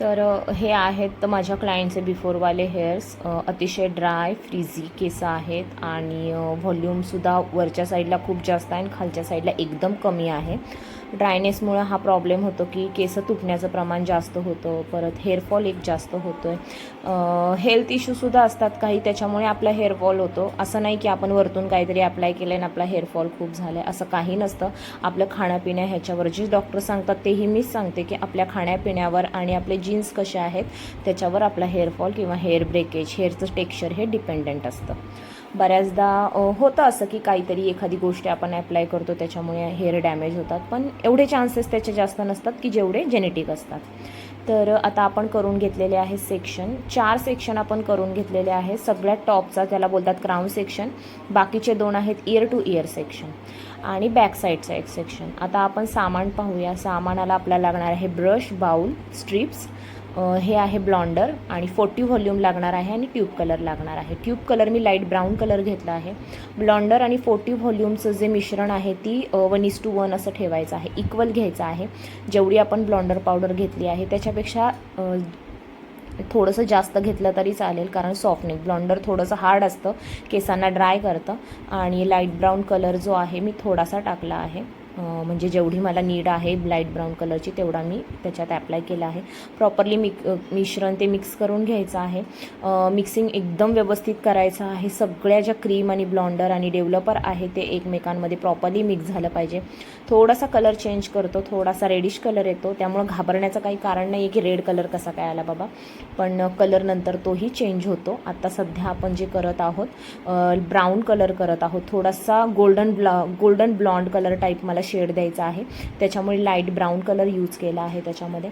तर हे आहेत माझ्या क्लायंटचे बिफोरवाले हेअर्स अतिशय ड्राय फ्रीझी केस आहेत आणि व्हॉल्यूमसुद्धा वरच्या साईडला खूप जास्त आहे आणि खालच्या साईडला एकदम कमी आहे. ड्रायनेसमुळं हा प्रॉब्लेम होतो की केस तुटण्याचं प्रमाण जास्त होतं परत हेअरफॉल एक जास्त होतो आहे हेल्थ इश्यूसुद्धा असतात काही त्याच्यामुळे आपला हेअरफॉल होतो. असं नाही की आपण वरतून काहीतरी अप्लाय केलं आणि आपला हेअरफॉल खूप झाला आहे असं काही नसतं. आपलं खाण्यापिण्या ह्याच्यावर जे डॉक्टर सांगतात तेही मीच सांगते की आपल्या खाण्यापिण्यावर आणि आपले जीन्स कसे आहेत त्याच्यावर आपला हेअरफॉल किंवा हेअर ब्रेकेज हेअरचं टेक्स्चर हे डिपेंडंट असतं. बऱ्याचदा होतं असं की काहीतरी एखादी गोष्ट आपण ॲप्लाय करतो त्याच्यामुळे हेअर डॅमेज होतात. पण एवढे चान्सेस त्याचे जास्त नसतात की जेवढे जेनेटिक असतात. तर आता आपण करून घेतलेले आहे सेक्शन चार सेक्शन आपण करून घेतलेले आहे. सगळ्यात टॉपचा त्याला बोलतात क्राऊन सेक्शन बाकीचे दोन आहेत इयर टू इयर सेक्शन आणि बॅक साईडचा एक सेक्शन आता आपण सामान पाहूया. सामानाला आपल्याला लागणार आहे ब्रश बाऊल स्ट्रिप्स हे आहे ब्लॉन्डर आणि फोर्टी व्हॉल्यूम लागणार आहे आणि ट्यूब कलर लागणार आहे. ट्यूब कलर मी लाइट ब्राऊन कलर घेतला आहे. ब्लॉन्डर आणि फोर्टी व्हॉल्यूमचं जे मिश्रण आहे ती वन इज टू वन असं ठेवायचं आहे. इक्वल घ्यायचं आहे. जेवढी आपण ब्लॉन्डर पावडर घेतली आहे त्याच्यापेक्षा थोडंसं जास्त घेतलं तरी चालेल कारण सॉफ्टनिंग ब्लॉन्डर थोडंसं हार्ड असतं केसांना ड्राय करतं आणि लाइट ब्राऊन कलर जो आहे मी थोडासा टाकला आहे. म्हणजे जेवढी मला नीड आहे लाइट ब्राऊन कलरची तेवढा मी त्याच्यात ॲप्लाय केला आहे. प्रॉपरली मिक मिश्रण ते मिक्स करून घ्यायचं आहे. मिक्सिंग एकदम व्यवस्थित करायचं आहे. सगळ्या ज्या क्रीम आणि ब्लॉन्डर आणि डेव्हलपर आहे ते एकमेकांमध्ये प्रॉपरली मिक्स झालं पाहिजे. थोडासा कलर चेंज करतो थोडासा रेडिश कलर येतो. त्यामुळं घाबरण्याचं काही कारण नाही आहे की रेड कलर कसा काय आला बाबा. पण कलर नंतर तोही चेंज होतो. आता सध्या आपण जे करत आहोत ब्राऊन कलर करत आहोत. थोडासा गोल्डन ब्ला गोल्डन ब्लॉन्ड कलर टाईप मला शेड द्यायचा आहे. त्याच्यामुळे लाइट ब्राऊन कलर यूज केला आहे त्याच्यामध्ये.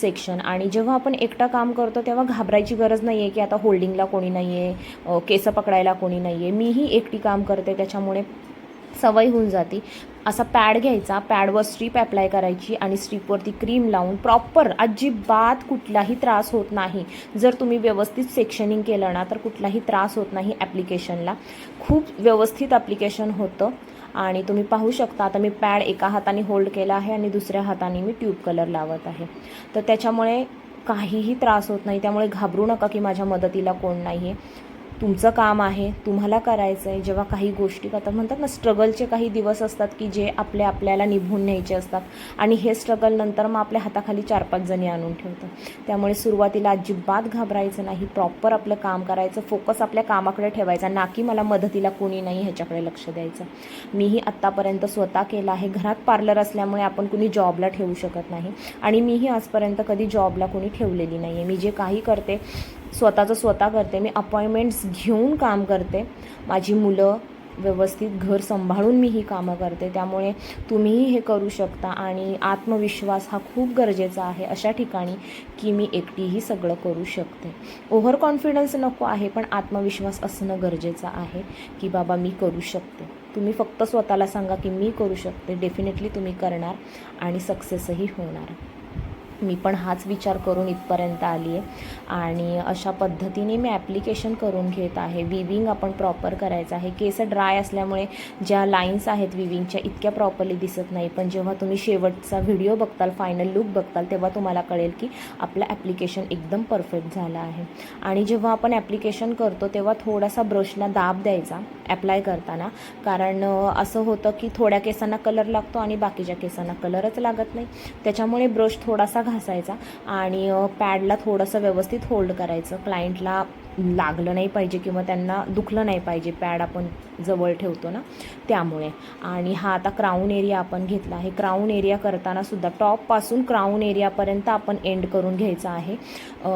सेक्शन आणि जेव्हा आपण एकटा काम करतो तेव्हा घाबरायची गरज नाही आहे की आता होल्डिंगला कोणी नाही आहे केस पकडायला कोणी नाही आहे मीही एकटी काम करते त्याच्यामुळे सवय होऊन जाते. असा पॅड घ्यायचा. पॅडवर स्ट्रीप अप्लाय करायची आणि स्ट्रीपवरती क्रीम लावून प्रॉपर अजिबात कुठलाही त्रास होत नाही. जर तुम्ही व्यवस्थित सेक्शनिंग केलं ना तर कुठलाही त्रास होत नाही ॲप्लिकेशनला खूप व्यवस्थित ॲप्लिकेशन होतं. आणि तुम्ही पाहू शकता आता मी पॅड एका हाताने होल्ड केला आहे आणि दुसऱ्या हाताने मी ट्यूब कलर लावत आहे. तर त्याच्यामुळे काहीही त्रास होत नाही त्यामुळे घाबरू नका की माझ्या मदतीला कोण नाही आहे तुमचं काम आहे तुम्हाला करायचं आहे जेव्हा काही गोष्टी करतात म्हणतात ना स्ट्रगलचे काही दिवस असतात की जे आपले आपल्याला निभून न्यायचे असतात. आणि हे स्ट्रगल नंतर मग आपल्या हाताखाली चार पाच जणी आणून ठेवतं त्यामुळे सुरुवातीला अजिबात घाबरायचं नाही प्रॉपर आपलं काम करायचं फोकस आपल्या कामाकडे ठेवायचा ना की मला मदतीला कोणी नाही ह्याच्याकडे लक्ष द्यायचं. मीही आत्तापर्यंत स्वतः केलं आहे. घरात पार्लर असल्यामुळे आपण कुणी जॉबला ठेवू शकत नाही. आणि मीही आजपर्यंत कधी जॉबला कोणी ठेवलेली नाही आहे मी जे काही करते स्वतःचं स्वतः करते. मी अपॉइंटमेंट्स घेऊन काम करते. माझी मुलं व्यवस्थित घर सांभाळून मी ही कामं करते. त्यामुळे तुम्हीही हे करू शकता आणि आत्मविश्वास हा खूप गरजेचा आहे अशा ठिकाणी की मी एकटीही सगळं करू शकते. ओव्हर कॉन्फिडन्स नको आहे पण आत्मविश्वास असणं गरजेचं आहे की बाबा मी करू शकते. तुम्ही फक्त स्वतःला सांगा की मी करू शकते. डेफिनेटली तुम्ही करणार आणि सक्सेसही होणार. मी पण हाच विचार करून इथपर्यंत आली आहे आणि अशा पद्धतीने मी ॲप्लिकेशन करून घेत आहे. विविंग आपण प्रॉपर करायचं आहे. केस ड्राय असल्यामुळे ज्या लाईन्स आहेत विविंगच्या इतक्या प्रॉपरली दिसत नाही. पण जेव्हा तुम्ही शेवटचा व्हिडिओ बघताल फायनल लुक बघताल तेव्हा तुम्हाला कळेल की आपलं ॲप्लिकेशन एकदम परफेक्ट झालं आहे. आणि जेव्हा आपण ॲप्लिकेशन करतो तेव्हा थोडासा ब्रशला दाब द्यायचा. ॲप्लाय करताना. कारण असं होतं की थोड्या केसांना कलर लागतो आणि बाकीच्या केसांना कलरच लागत नाही. त्याच्यामुळे ब्रश थोडासा घासायचा आणि पॅडला थोडंसं व्यवस्थित होल्ड करायचं. क्लायंटला लागलं नाही पाहिजे किंवा त्यांना दुखलं नाही पाहिजे पॅड आपण जवळ ठेवतो ना त्यामुळे. आणि हा आता क्राऊन एरिया आपण घेतला आहे. क्राऊन एरिया करताना सुद्धा टॉपपासून क्राऊन एरियापर्यंत आपण एंड करून घ्यायचा आहे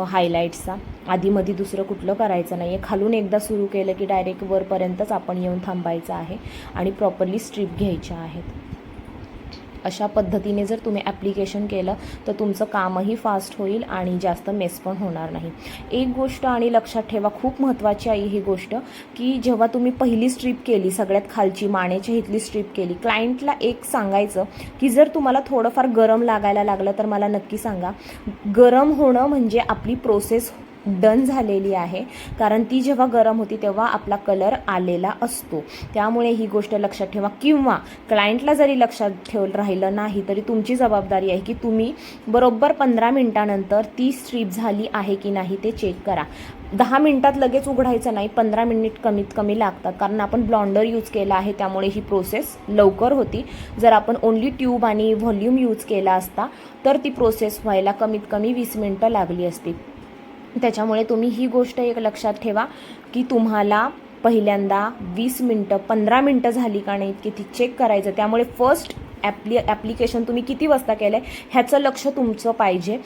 हायलाईट्सचा आधीमध्ये दुसरं कुठलं करायचं नाही आहे खालून एकदा सुरू केलं की डायरेक्ट वरपर्यंतच आपण येऊन थांबायचं आहे आणि प्रॉपरली स्ट्रीप घ्यायच्या आहेत. अशा पद्धतीने जर तुम्ही ॲप्लिकेशन केलं तर तुमचं कामही फास्ट होईल आणि जास्त मेस पण होणार नाही. एक गोष्ट आणि लक्षात ठेवा खूप महत्त्वाची आहे ही गोष्ट की जेव्हा तुम्ही पहिली स्ट्रीप केली सगळ्यात खालची मानेच्या इथली स्ट्रीप केली क्लायंटला एक सांगायचं की जर तुम्हाला थोडंफार गरम लागायला लागलं तर मला नक्की सांगा. गरम होणं म्हणजे आपली प्रोसेस डन झालेली आहे. कारण ती जेव्हा गरम होती तेव्हा आपला कलर आलेला असतो. त्यामुळे ही गोष्ट लक्षात ठेवा. किंवा क्लायंटला जरी लक्षात ठेवलं राहिलं नाही तरी तुमची जबाबदारी आहे की तुम्ही बरोबर पंधरा मिनटानंतर ती स्ट्रीप झाली आहे की नाही ते चेक करा. दहा मिनटात लगेच उघडायचं नाही पंधरा मिनिट कमीत कमी लागतात. कारण आपण ब्लॉन्डर यूज केला आहे त्यामुळे ही प्रोसेस लवकर होती. जर आपण ओन्ली ट्यूब आणि व्हॉल्यूम यूज केला असता तर ती प्रोसेस व्हायला कमीत कमी वीस मिनटं लागली असती. त्याच्यामुळे तुम्ही ही गोष्ट एक लक्षात ठेवा की तुम्हाला पहिल्यांदा वीस मिनटं पंधरा मिनटं झाली का नाही की ती चेक करायचं. त्यामुळे फर्स्ट ॲप्ली ॲप्लिकेशन तुम्ही किती वाजता केलं आहे ह्याचं लक्ष तुमचं पाहिजे.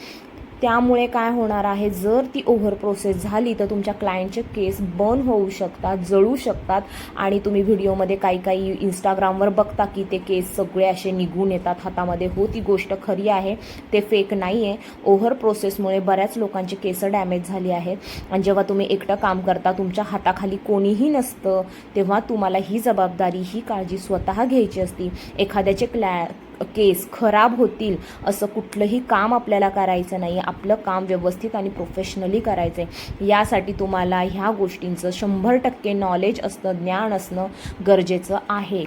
त्यामुळे काय होणार आहे? जर ती ओव्हर प्रोसेस झाली तर तुमच्या क्लायंटचे केस बर्न होऊ शकतात जळू शकतात आणि तुम्ही व्हिडिओमध्ये काही काही इंस्टाग्रामवर बघता की ते केस सगळे असे निघून येतात हातामध्ये हो ती गोष्ट खरी आहे ते फेक नाही आहे ओव्हर प्रोसेसमुळे बऱ्याच लोकांचे केस डॅमेज झाली आहेत. आणि जेव्हा तुम्ही एकटं काम करता तुमच्या हाताखाली कोणीही नसतं तेव्हा तुम्हाला ही जबाबदारी ही काळजी स्वतः घ्यायची असती. एखाद्याचे क्लॅ केस खराब होतील असं कुठलंही काम आपल्याला करायचं नाही. आपलं काम व्यवस्थित आणि प्रोफेशनली करायचं आहे यासाठी तुम्हाला ह्या गोष्टींचं शंभर टक्के नॉलेज असणं ज्ञान असणं गरजेचं आहे.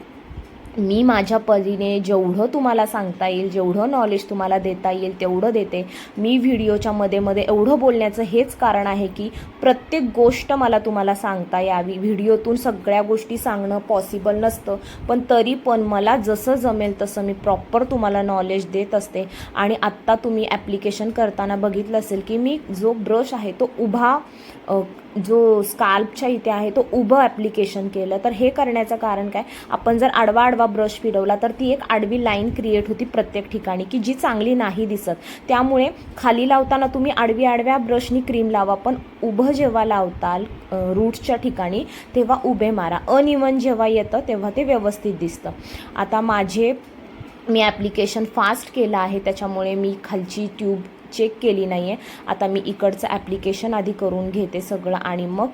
मी माझ्या परीने जेवढं तुम्हाला सांगता येईल जेवढं नॉलेज तुम्हाला देता येईल तेवढं देते. मी व्हिडिओच्या मध्ये मध्ये एवढं बोलण्याचं हेच कारण आहे की प्रत्येक गोष्ट मला तुम्हाला सांगता यावी. व्हिडिओतून सगळ्या गोष्टी सांगणं पॉसिबल नसतं पण तरी पण मला जसं जमेल तसं मी प्रॉपर तुम्हाला नॉलेज देत असते. आणि आत्ता तुम्ही ॲप्लिकेशन करताना बघितलं असेल की मी जो ब्रश आहे तो उभा जो स्काल्पच्या इथे आहे तो उभं ॲप्लिकेशन केलं. तर हे करण्याचं कारण काय? आपण जर आडवा आडवा ब्रश फिरवला तर ती एक आडवी लाईन क्रिएट होती प्रत्येक ठिकाणी की जी चांगली नाही दिसत. त्यामुळे खाली लावताना तुम्ही आडवी आडव्या ब्रशनी क्रीम लावा पण उभं जेव्हा लावताल रूट्सच्या ठिकाणी तेव्हा उभे मारा. अनइवन जेव्हा येतं तेव्हा ते व्यवस्थित दिसतं. आता माझे मी ॲप्लिकेशन फास्ट केलं आहे त्याच्यामुळे मी खालची ट्यूब चेक केली नाही आहे आता मी इकडचं ॲप्लिकेशन आधी करून घेते सगळं आणि मग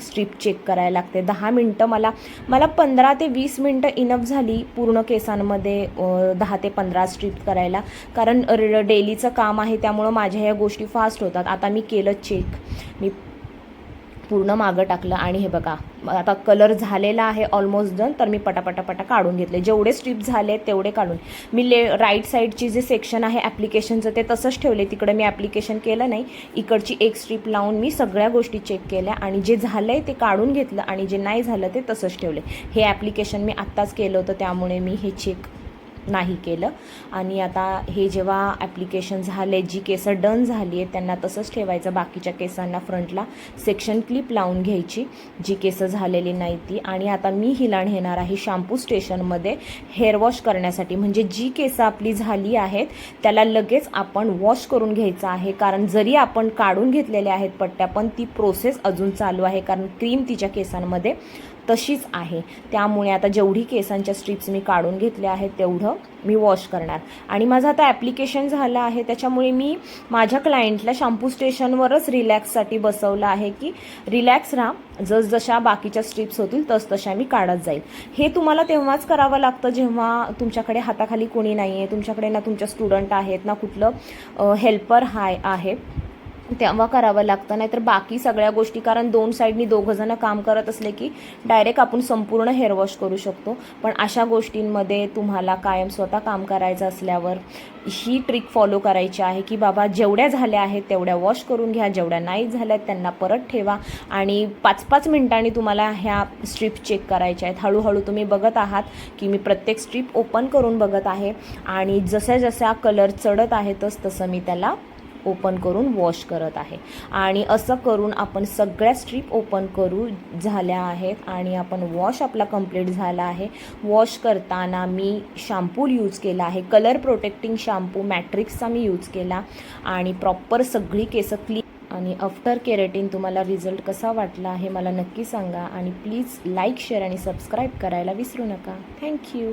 स्ट्रीप चेक करायला लागते. दहा मिनटं मला मला पंधरा ते वीस मिनटं इनफ झाली पूर्ण केसांमध्ये दहा ते पंधरा स्ट्रीप करायला. कारण डेलीचं काम आहे त्यामुळं माझ्या ह्या गोष्टी फास्ट होतात. आता मी केलं चेक मी पूर्ण मागं टाकलं आणि हे बघा आता कलर झालेला आहे ऑलमोस्ट डन तर मी पटापटापटा काढून घेतले. जेवढे स्ट्रीप झाले तेवढे काढून. मी ले राईट साईडची जे सेक्शन आहे ॲप्लिकेशनचं ते तसंच ठेवले. तिकडे मी ॲप्लिकेशन केलं नाही. इकडची एक स्ट्रीप लावून मी सगळ्या गोष्टी चेक केल्या आणि जे झालं आहे ते काढून घेतलं आणि जे नाही झालं ते तसंच ठेवले. हे ॲप्लिकेशन मी आत्ताच केलं होतं त्यामुळे मी हे चेक नाही केलं. आणि आता हे जेव्हा ॲप्लिकेशन झाले जी केसं डन झाली आहे त्यांना तसंच ठेवायचं. बाकीच्या केसांना फ्रंटला सेक्शन क्लिप लावून घ्यायची जी केसं झालेली नाही ती. आणि आता मी हिला नेणार आहे शॅम्पू स्टेशनमध्ये हेअर वॉश करण्यासाठी. म्हणजे जी केसं आपली झाली आहेत त्याला लगेच आपण वॉश करून घ्यायचं आहे. कारण जरी आपण काढून घेतलेल्या आहेत पट्ट्या पण ती प्रोसेस अजून चालू आहे. कारण क्रीम तिच्या केसांमध्ये तशीच आहे. त्यामुळे आता जेवढी केसांच्या स्ट्रिप्स मी काढून घेतल्या आहेत तेवढं मी वॉश करणार. आणि माझं आता ॲप्लिकेशन झालं आहे त्याच्यामुळे मी माझ्या क्लायंटला शॅम्पू स्टेशनवरच रिलॅक्ससाठी बसवलं आहे की रिलॅक्स राहा. जसजशा बाकीच्या स्ट्रिप्स होतील तसतशा मी काढत जाईल. हे तुम्हाला तेव्हाच करावं लागतं जेव्हा तुमच्याकडे हाताखाली कोणी नाही आहे तुमच्याकडे ना तुमच्या स्टुडंट आहेत ना कुठलं हेल्पर हाय आहे. तेव्हा करावं लागतं. नाहीतर बाकी सगळ्या गोष्टी कारण दोन साईडनी दोघंजणं काम करत असले की डायरेक्ट आपण संपूर्ण हेअर वॉश करू शकतो. पण अशा गोष्टींमध्ये तुम्हाला कायम स्वतः काम करायचं असल्यावर ही ट्रिक फॉलो करायची आहे की बाबा जेवढ्या झाल्या आहेत तेवढ्या वॉश करून घ्या जेवढ्या नाही झाल्या त्यांना परत ठेवा. आणि पाच पाच मिनिटांनी तुम्हाला ह्या स्ट्रीप चेक करायच्या आहेत. हळूहळू तुम्ही बघत आहात की मी प्रत्येक स्ट्रीप ओपन करून बघत आहे आणि जशा जशा कलर चढत आहेतच तसं मी त्याला ओपन करून वॉश करत आहे. आणि असं करून आपण सगळ्या स्ट्रीप ओपन करू झाल्या आहेत आणि आपण वॉश आपला कंप्लीट झाला आहे. वॉश करताना मी शॅम्पू यूज केला आहे. कलर प्रोटेक्टिंग शॅम्पू मॅट्रिक्सचा मी यूज केला आणि प्रॉपर सगळी केसं क्लीन आणि आफ्टर केरेटिन तुम्हाला रिझल्ट कसा वाटला हे मला नक्की सांगा आणि प्लीज लाईक शेअर आणि सबस्क्राईब करायला विसरू नका. थँक्यू